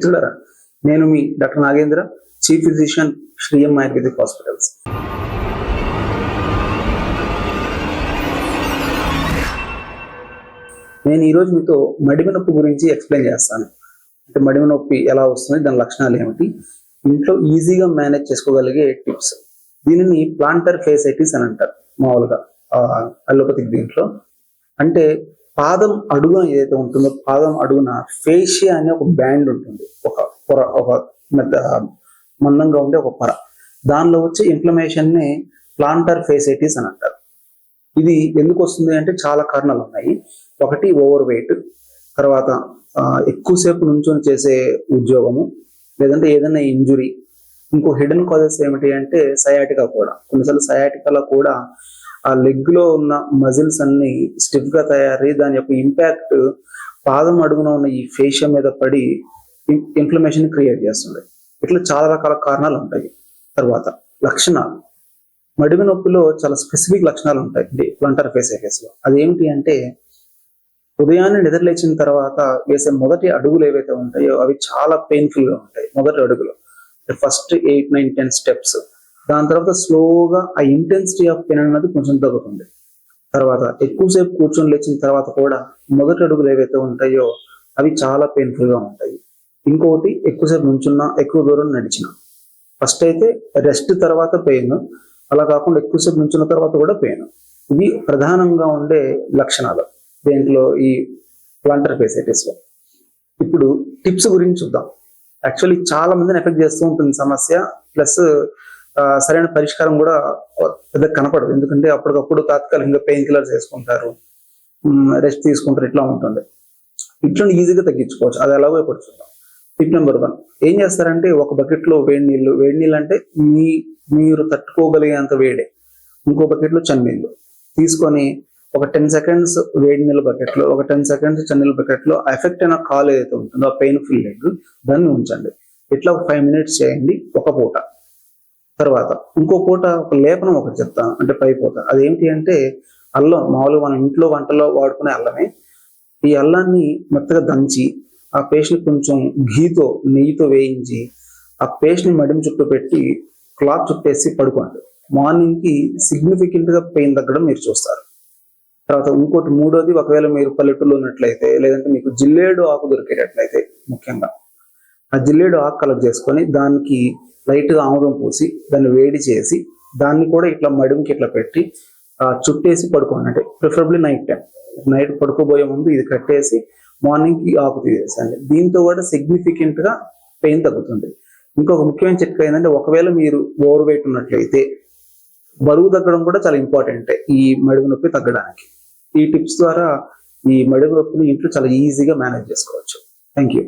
మిత్రులరా నేను మీ doctor Nagendra chief physician Sri M ayurvedic hospitals. నేను ఈరోజు మీతో మడిమ నొప్పి గురించి ఎక్స్ప్లెయిన్ చేస్తాను. అంటే మడిమ నొప్పి ఎలా వస్తుంది దాని లక్షణాలు ఏమిటి? ఇంట్లో ఈజీగా మేనేజ్ చేసుకోగలిగే టిప్స్. దీనిని ప్లాంటర్ ఫేసైటిస్ అని అంటారు మామూలుగా అలోపతిక్ దీంట్లో. అంటే పాదం అడుగున ఏదైతే ఉంటుందో పాదం అడుగున ఫేషియా అనే ఒక బ్యాండ్ ఉంటుంది. ఒక పొర ఒక మెత్త మందంగా ఉండే ఒక పొర. దానిలో వచ్చే ఇన్ఫ్లమేషన్ని ప్లాంటర్ ఫేసైటిస్ అని అంటారు. ఇది ఎందుకు వస్తుంది అంటే చాలా కారణాలు ఉన్నాయి. ఒకటి ఓవర్ వెయిట్ తర్వాత ఎక్కువసేపు నుంచొని చేసే ఉద్యోగము. లేదంటే ఏదైనా ఇంజురీ ఇంకో హిడెన్ కాజెస్ ఏమిటి అంటే సయాటికా కూడా. కొన్నిసార్లు సయాటికాలో కూడా ఆ లెగ్లో ఉన్న మజిల్స్ అన్ని స్టిఫ్గా తయారై దాని యొక్క ఇంపాక్ట్ పాదం అడుగున ఉన్న ఈ ఫేషియా మీద పడి ఇన్ఫ్లమేషన్ క్రియేట్ చేస్తుంది. ఇట్లా చాలా రకాల కారణాలు ఉంటాయి. తర్వాత లక్షణాలు. మడిమి నొప్పిలో చాలా స్పెసిఫిక్ లక్షణాలు ఉంటాయి. ప్లంటర్ ఫేస్లో. అదేమిటి అంటే ఉదయాన్నే నిద్రలేచిన తర్వాత వేసే మొదటి అడుగులు ఏవైతే ఉంటాయో అవి చాలా పెయిన్ఫుల్గా ఉంటాయి. మొదటి అడుగులు. First eight nine ten steps దాని తర్వాత స్లోగా ఆ ఇంటెన్సిటీ ఆఫ్ పెయిన్ అన్నది కొంచెం తగ్గుతుంది. తర్వాత ఎక్కువసేపు కూర్చొని లేచిన తర్వాత కూడా మొదటి అడుగులు ఏవైతే ఉంటాయో అవి చాలా పెయిన్ఫుల్గా ఉంటాయి. ఇంకొకటి ఎక్కువసేపు నుంచున్నా ఎక్కువ దూరం నడిచిన. ఫస్ట్ అయితే రెస్ట్ తర్వాత పెయిన్ అలా కాకుండా ఎక్కువసేపు నుంచున్న తర్వాత కూడా పెయిన్ ఇవి ప్రధానంగా ఉండే లక్షణాలు దేంట్లో ఈ ప్లాంటర్ ఫెసిలిటీస్లో ఇప్పుడు టిప్స్ గురించి చూద్దాం. యాక్చువల్లీ చాలా మందిని ఎఫెక్ట్ చేస్తూ ఉంటుంది సమస్య ప్లస్ సరైన పరిష్కారం కూడా పెద్ద కనపడదు. ఎందుకంటే అప్పటికప్పుడు తాత్కాలికంగా పెయిన్ కిల్లర్స్ వేసుకుంటారు. రెస్ట్ తీసుకుంటారు ఇట్లా ఉంటుంది ఇట్లా ఈజీగా తగ్గించుకోవచ్చు. అది ఎలాగో ఇప్పుడు చూద్దాం. టిప్ నెంబర్ వన్ ఏం చేస్తారంటే ఒక బకెట్లో వేడి నీళ్ళు వేడి నీళ్ళు అంటే మీ మీరు తట్టుకోగలిగేంత వేడే. ఇంకో బకెట్లో చన్నీళ్ళు. తీసుకొని ఒక టెన్ సెకండ్స్ వేడి నీళ్ళ బకెట్లో ఒక టెన్ సెకండ్స్ చన్నీళ్ళ బకెట్లో ఎఫెక్ట్ అయిన కాల్ ఏదైతే ఉంటుందో ఆ పెయిన్ఫుల్ లెగ్ దాన్ని ఉంచండి. ఇట్లా ఒక ఫైవ్ మినిట్స్ చేయండి ఒక పూట. తర్వాత ఇంకో పూట ఒక లేపనం ఒకటి చెప్తాను అంటే పై పూట. అదేంటి అంటే అల్లం మామూలుగా మనం ఇంట్లో వంటలో వాడుకునే అల్లమే. ఈ అల్లాన్ని మెత్తగా దంచి ఆ పేస్ట్ని కొంచెం ఘీతో నెయ్యితో వేయించి ఆ పేస్ట్ని మడిమి చుట్టూ పెట్టి క్లాత్ చుట్టేసి పడుకోండి. మార్నింగ్కి పెయిన్ తగ్గడం మీరు చూస్తారు. తర్వాత ఇంకోటి మూడోది ఒకవేళ మీరు పల్లెటూరులో ఉన్నట్లయితే లేదంటే మీకు జిల్లేడు ఆకు దొరికేటట్లయితే ముఖ్యంగా ఆ జిల్లేడు ఆకు కలర్ చేసుకొని దానికి లైట్గా ఆముదం పూసి దాన్ని వేడి చేసి దాన్ని కూడా ఇట్లా మడుగుకి ఇట్లా పెట్టి ఆ చుట్టేసి పడుకోండి అంటే ప్రిఫరబుల్లీ నైట్ టైం నైట్ పడుకోబోయే ముందు ఇది కట్టేసి మార్నింగ్కి ఆకు తీసేసండి దీంతో కూడా సిగ్నిఫికెంట్గా పెయిన్ తగ్గుతుంది. ఇంకొక ముఖ్యమైన చిట్కా ఏంటంటే ఒకవేళ మీరు ఓవర్ వెయిట్ ఉన్నట్లయితే బరువు తగ్గడం కూడా చాలా ఇంపార్టెంట్ ఈ మడుగు నొప్పి తగ్గడానికి. ఈ టిప్స్ ద్వారా ఈ మడుగు నొప్పిని ఇంట్లో చాలా ఈజీగా మేనేజ్ చేసుకోవచ్చు. Thank you